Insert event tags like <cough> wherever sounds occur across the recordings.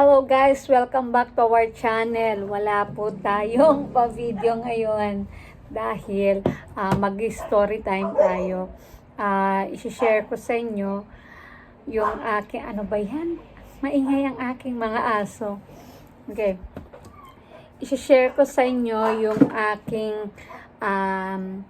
Hello guys, welcome back to our channel. Wala po tayong <laughs> pa-video ngayon dahil ah, mag-story time tayo. Ah, i-share ko sa inyo yung aking, ano ba yan? Maingay ang aking mga aso. Okay. I-share ko sa inyo yung aking um,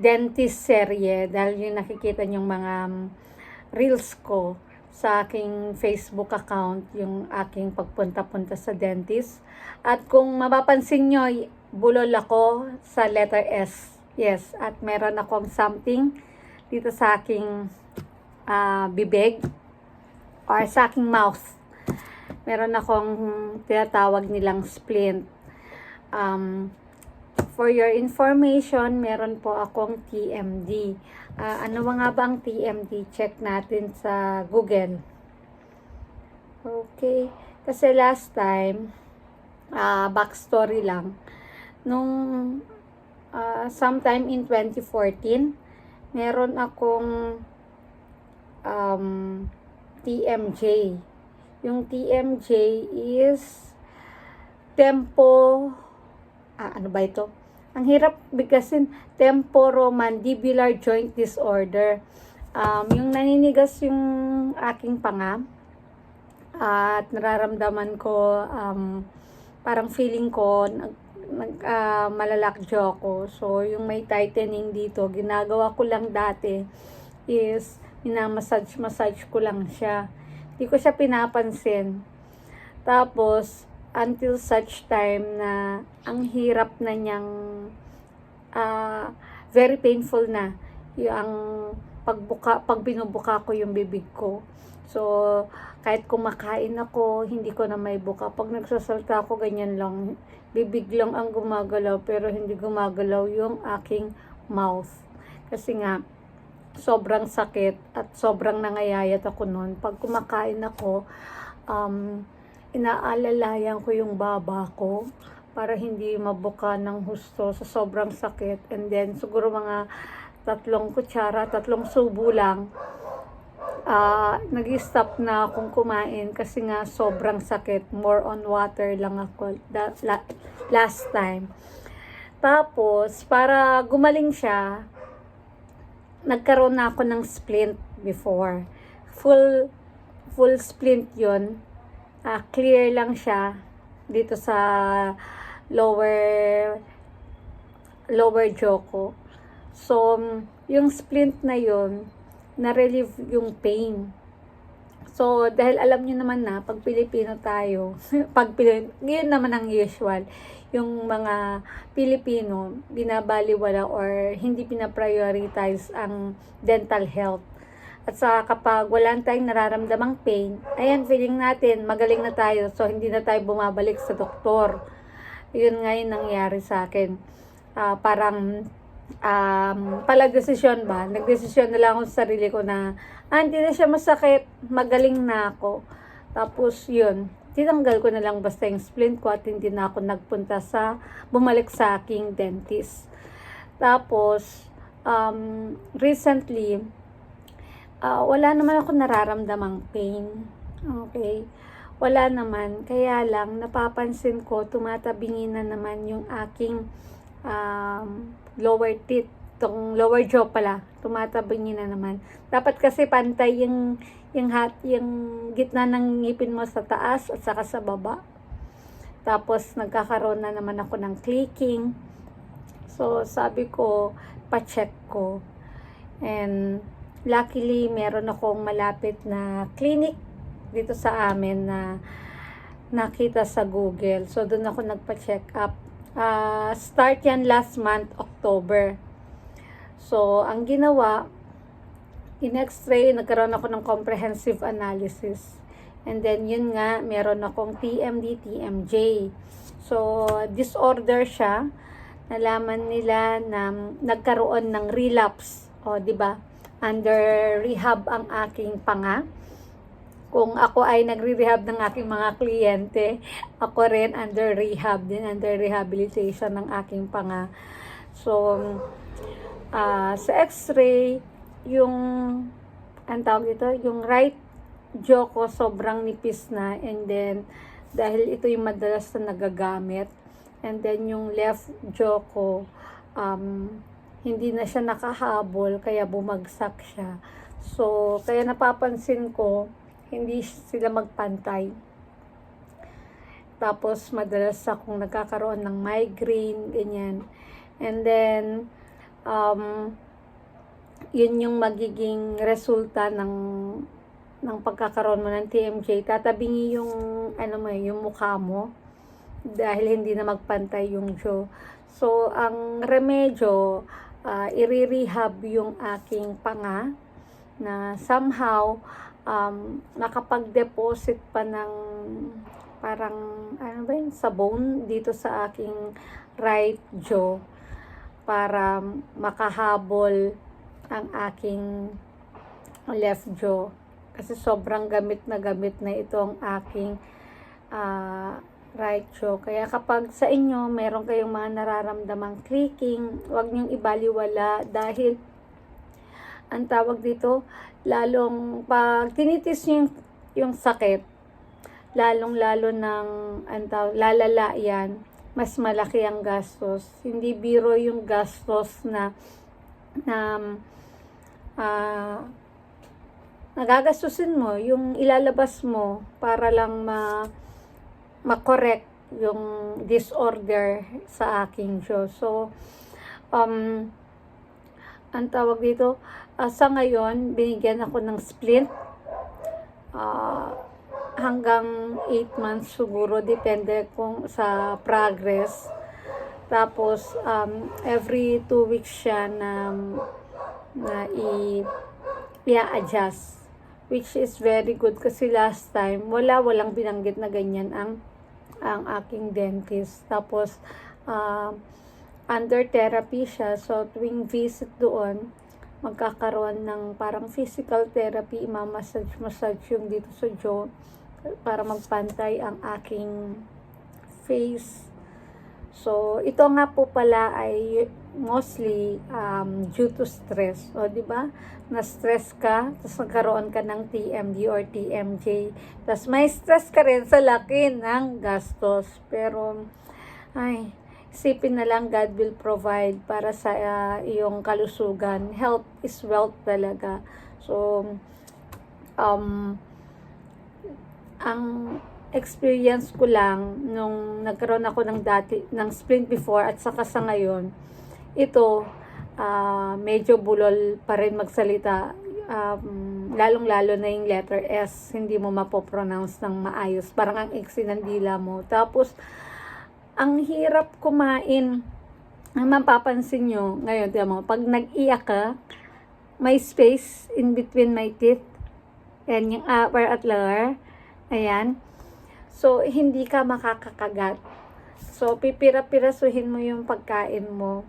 dentist serye dahil yung nakikita yung mga reels ko sa aking Facebook account yung aking pagpunta-punta sa dentist. At kung mapapansin nyo, bulol ako sa letter S. Yes, at meron akong something dito sa aking ah, bibig or sa aking mouth. Meron akong tinatawag nilang splint. Um, For your information, meron po akong TMD. Ah, ano nga ba ang TMD? Check natin sa Google. Okay. Kasi last time, ah backstory lang, nung ah, sometime in 2014, meron akong um, TMJ. Yung TMJ is tempo ah, ano ba ito? Ang hirap bigkasin temporomandibular joint disorder. Um, yung naninigas yung aking panga at nararamdaman ko um, parang feeling ko nag, nag ah, malalakjo ako. So, yung may tightening dito, ginagawa ko lang dati is minamassage-massage ko lang siya. Hindi ko siya pinapansin. Tapos, until such time na ang hirap na niyang ah, very painful na yung pagbuka pag binubuka ko yung bibig ko. So, kahit kumakain ako, hindi ko na may buka. Pag nagsasalta ako, ganyan lang. Bibig lang ang gumagalaw, pero hindi gumagalaw yung aking mouth. Kasi nga, sobrang sakit at sobrang nangayayat ako noon. Pag kumakain ako, um, inaalalayan ko yung baba ko para hindi mabuka ng husto sa sobrang sakit. And then, siguro mga tatlong kutsara, tatlong subo lang, ah nag-stop na akong kumain kasi nga sobrang sakit. More on water lang ako da- la- last time. Tapos, para gumaling siya, nagkaroon na ako ng splint before. Full full splint yon ah, clear lang siya dito sa lower lower jaw ko. So, yung splint na yon na-relieve yung pain. So, dahil alam niyo naman na, pag Pilipino tayo, <laughs> pag Pilipino, yun naman ang usual, yung mga Pilipino, binabaliwala or hindi pinaprioritize ang dental health. At sa kapag wala tayong nararamdamang pain, ayan, feeling natin, magaling na tayo, so hindi na tayo bumabalik sa doktor. Yun nga yung nangyari sa akin. Ah, parang um, pala desisyon ba, nagdesisyon na lang ako sa sarili ko na, ah, hindi na siya masakit, magaling na ako. Tapos yun, tinanggal ko na lang basta yung splint ko at hindi na ako nagpunta sa, bumalik sa aking dentist. Tapos, um, recently, ah, wala naman ako nararamdamang pain. Okay. Wala naman. Kaya lang, napapansin ko, tumatabingi na naman yung aking um, lower teeth. Itong lower jaw pala, tumatabingi na naman. Dapat kasi pantay yung, yung, hat, yung gitna ng ngipin mo sa taas at saka sa baba. Tapos, nagkakaroon na naman ako ng clicking. So, sabi ko, pa-check ko. And, luckily, meron akong malapit na clinic dito sa amin na nakita sa Google. So, doon ako nagpa-check up. Ah, start yan last month, October. So, ang ginawa, in-x-ray, nagkaroon ako ng comprehensive analysis. And then, yun nga, meron akong TMD, TMJ. So, disorder siya. Nalaman nila na nagkaroon ng relapse. O, di ba? Under rehab ang aking panga kung ako ay nagre-rehab ng aking mga kliyente, ako rin under rehab din, under rehabilitation ng aking panga. So, ah, sa x-ray, yung, ang tawag dito, yung right jaw ko sobrang nipis na and then dahil ito yung madalas na nagagamit and then yung left jaw ko um, hindi na siya nakahabol kaya bumagsak siya. So kaya napapansin ko hindi sila magpantay. Tapos madalas akong nagkakaroon ng migraine ganyan. And then um, yun yung magiging resulta ng ng pagkakaroon mo ng TMJ, tatabingi yung ano mo, yung mukha mo dahil hindi na magpantay yung jaw. So, ang remedyo, uh, i-rehab yung aking panga na somehow um, nakapag-deposit pa ng parang ano ba yun, sa bone dito sa aking right jaw para makahabol ang aking left jaw. Kasi sobrang gamit na gamit na ito ang aking uh, right jaw. Kaya kapag sa inyo meron kayong mga nararamdamang clicking, huwag niyong ibaliwala dahil ang tawag dito, lalong pag tinitis yung, yung sakit, lalong lalo ng ang tawag, lalala yan, mas malaki ang gastos. Hindi biro yung gastos na na uh, nagagastusin mo, yung ilalabas mo para lang ma ma-correct yung disorder sa aking jaw. So, um, ang tawag dito, uh, sa ngayon, binigyan ako ng splint. Uh, hanggang 8 months siguro, depende kung sa progress. Tapos, um, every 2 weeks siya na, na i- i-adjust which is very good kasi last time wala walang binanggit na ganyan ang ang aking dentist. Tapos uh, under therapy siya. So tuwing visit doon magkakaroon ng parang physical therapy. Imamassage massage yung dito sa jaw para magpantay ang aking face. So ito nga po pala ay mostly um, due to stress. O, di ba? Na-stress ka, tapos nagkaroon ka ng TMD or TMJ. Tapos may stress ka rin sa laki ng gastos. Pero, ay, isipin na lang God will provide para sa uh, iyong kalusugan. Health is wealth talaga. So, um, ang experience ko lang nung nagkaroon ako ng dati ng splint before at saka sa ngayon ito uh, medyo bulol pa rin magsalita um, lalong-lalo na yung letter S hindi mo mapopronounce ng maayos. Parang ang iksi ng dila mo. Tapos ang hirap kumain. Ang mapapansin nyo ngayon tiyan mo pag nag-iyak ka may space in between my teeth yan yung upper at lower. Ayan. So hindi ka makakakagat. So pipira-pirasuhin mo yung pagkain mo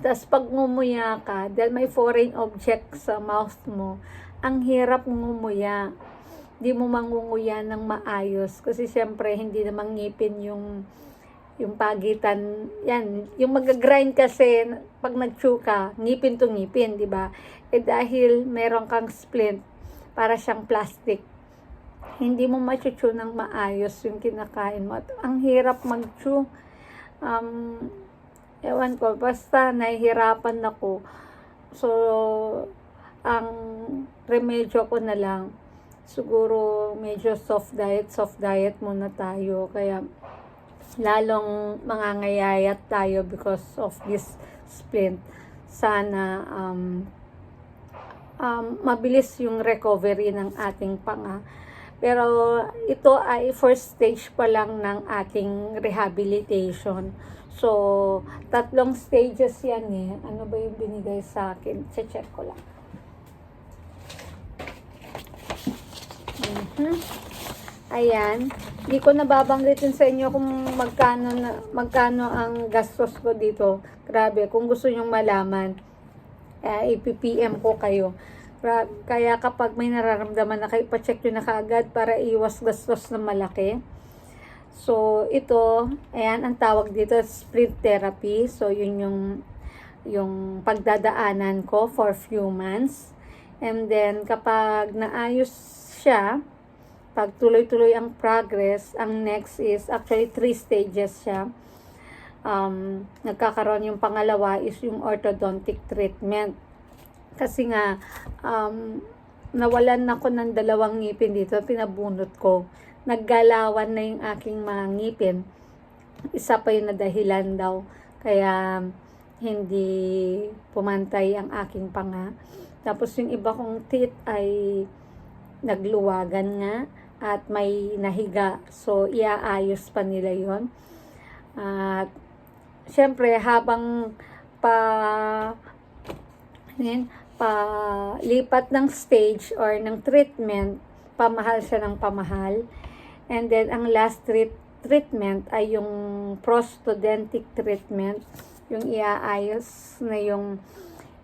tapos pag ngumuya ka, dahil may foreign object sa mouth mo, ang hirap ngumuya. Di mo mangunguya ng maayos. Kasi siyempre, hindi namang ngipin yung yung pagitan, yan, yung mag-grind kasi, pag nag-chew ka, ngipin to ngipin, di ba? Eh dahil meron kang splint, para siyang plastic, hindi mo machuchu ng maayos yung kinakain mo. At ang hirap mag-chew. Um, Ewan ko, basta nahihirapan ako. So, ang remedyo ko na lang, siguro medyo soft diet, soft diet muna tayo. Kaya, lalong mangangayayat tayo because of this splint. Sana, um, um, mabilis yung recovery ng ating panga. Pero ito ay first stage pa lang ng ating rehabilitation. So, tatlong stages yan eh. Ano ba yung binigay sa akin? Che-check ko lang. Mm-hmm. Ayan. Hindi ko nababanggitin sa inyo kung magkano, na, magkano ang gastos ko dito. Grabe, kung gusto nyong malaman, eh, ipipm ko kayo. Kaya kapag may nararamdaman na kayo, pa-check nyo na kaagad para iwas gastos na malaki. So, ito, ayan, ang tawag dito, sprint therapy. So, yun yung, yung pagdadaanan ko for few months. And then, kapag naayos siya, pag tuloy-tuloy ang progress, ang next is, actually three stages siya. Um, nagkakaroon yung pangalawa is yung orthodontic treatment. Kasi nga, um, nawalan ako ng dalawang ngipin dito, pinabunot ko. Naggalawan na yung aking mga ngipin. Isa pa yung nadahilan daw. Kaya, hindi pumantay ang aking panga. Tapos yung iba kong teeth ay nagluwagan nga at may nahiga. So, iaayos pa nila yon At, syempre, habang pa yun, pa lipat ng stage or ng treatment, pamahal siya ng pamahal. And then, ang last treat, treatment ay yung prosthodontic treatment, yung iaayos na yung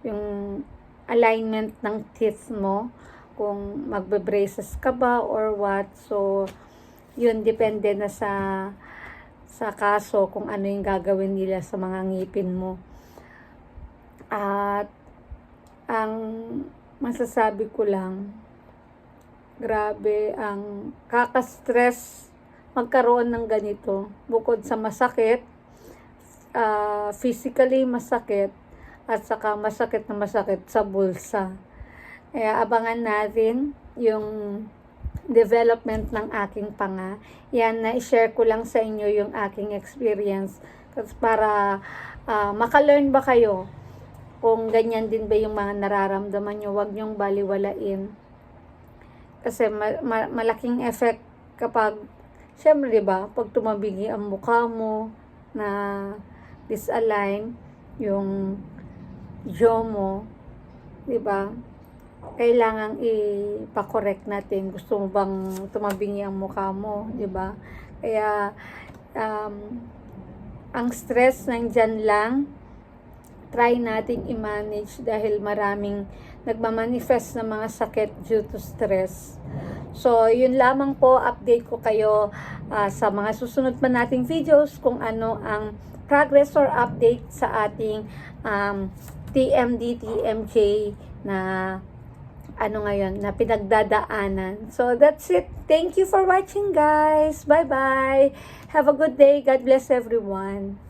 yung alignment ng teeth mo, kung magbe-braces ka ba or what. So, yun depende na sa sa kaso kung ano yung gagawin nila sa mga ngipin mo. At ang masasabi ko lang, grabe ang kaka-stress magkaroon ng ganito. Bukod sa masakit, ah, physically masakit, at saka masakit na masakit sa bulsa. Kaya abangan natin yung development ng aking panga. Yan, na-share ko lang sa inyo yung aking experience para ah, makalearn ba kayo kung ganyan din ba yung mga nararamdaman nyo, huwag nyong baliwalain. Kasi ma- ma- malaking effect kapag, syempre di ba, pag tumabingi ang mukha mo na disalign, yung jaw mo, di ba? Kailangan ipakorek natin. Gusto mo bang tumabingi ang mukha mo, di ba? Kaya, um, ang stress nandyan lang, try nating i-manage dahil maraming nagmamanifest ng mga sakit due to stress. So, yun lamang po, update ko kayo ah, sa mga susunod pa nating videos kung ano ang progress or update sa ating um, TMD, TMJ na ano ngayon, na pinagdadaanan. So, that's it. Thank you for watching, guys. Bye-bye. Have a good day. God bless everyone.